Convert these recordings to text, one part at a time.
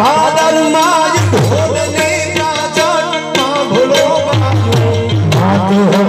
ભાદરમાં જ ભોળને પ્રાચરમાં ભૂલો મારું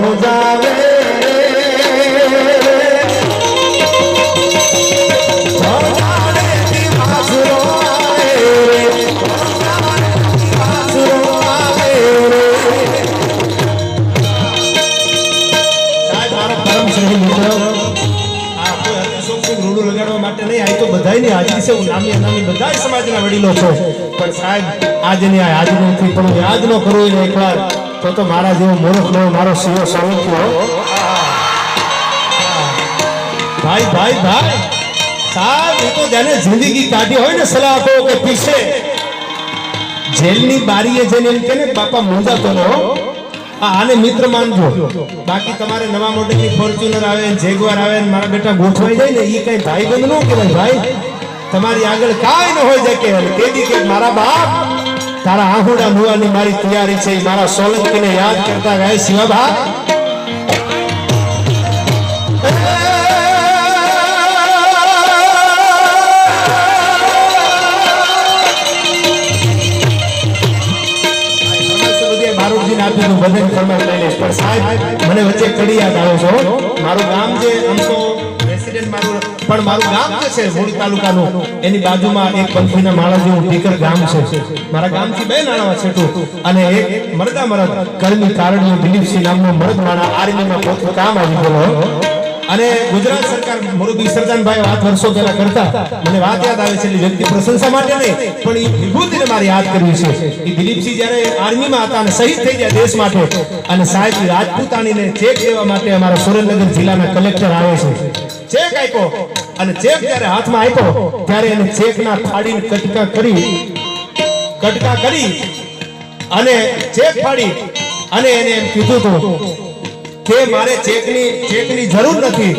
બધાયની હાજરી છે, હું નામી અનામી બધા સમાજના વડીલો છો. પણ સાહેબ આજની આ નથી પણ યાદ ન કરવું એને એકવાર. તો તો મારા જેવો મૂર્ખ નો મારો સિંહ સોલંકી ભાઈ ભાઈ ભાઈ, સાહેબ, એ તો જેને જિંદગી કાઢી હોય ને સલાહો કે પીછે. જેલની બારીએ જઈને એમ કે ને, બાપા મૂંઝાતો ન હો, આને મિત્ર માનજો. બાકી તમારે નવા મોડેલની ફોર્ચ્યુનર આવે જેગવાર આવે ને મારા બેટા ગોઠવાઈ જાય ને એ કઈ ભાઈ બંધ ન કહેવાય ભાઈ. તમારી આગળ કાંઈ ન હોય શકે અને તેથી કે મારા બાપ, તારા આહુડા મુવાની મારી તૈયારી છે મારા સોલંકીને યાદ કરતા ગાય શિવાભા. બારોટજીને ભજન ફરમાન લઈ લઈશ સાહેબ મને વચ્ચે કડી યાદ આવો છો મારું ગામ જે આમ તો પણ મારું ગામ જે છે, મૂળ તાલુકાનું, એની બાજુમાં એક પંથીના માળા જેવું ટીકર ગામ છે. મારા ગામથી બે નાણામાં છેટું. અને એક મરદા મરદ, કર્મી કારણ દિલીપસિંહ નામનો મરદ માણા આર્મીમાં પોતે કામ આવી ગયેલો અને ગુજરાત સરકાર મોરબી સરદાનભાઈ વાત વર્ષો પહેલા કરતા. મને વાત યાદ આવે છે એટલે વ્યક્તિ પ્રશંસા માટે નહીં, પણ એ વિભૂતિને મારે યાદ કરવી છે. એ દિલીપસિંહ જ્યારે આર્મીમાં હતા અને શહીદ થઈ ગયા દેશ માટે, અને સાહેબ રાજપૂતાણીને ચેક દેવા માટે અમારા સુરેન્દ્રનગર જિલ્લાના કલેક્ટર આવે છે. ચેક આપ્યો, અને ચેક જ્યારે હાથમાં આપ્યો, ત્યારે એને ચેકના ફાડીને કટકા કરી કટકા કરી, અને ચેક ફાડી, અને એને એમ કીધું હતું કે મારે ચેકની ચેકની જરૂર નથી.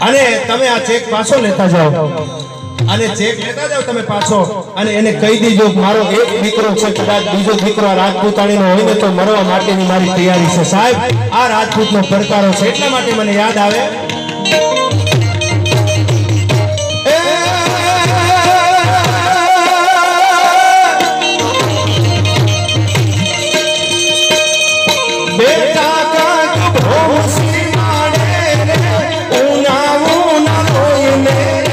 અને તમે આ ચેક પાછો લેતા જાઓ. અને ચેક લેતા જાઓ તમે પાછો. અને એને કહી દીજો, મારો એક દીકરો છે કદાચ બીજો દીકરો રાજપૂતાણીનો હોય ને તો મરવા માટેની મારી તૈયારી છે. સાહેબ, આ રાજપૂતનો પડકારો છે એટલા માટે મને યાદ આવે.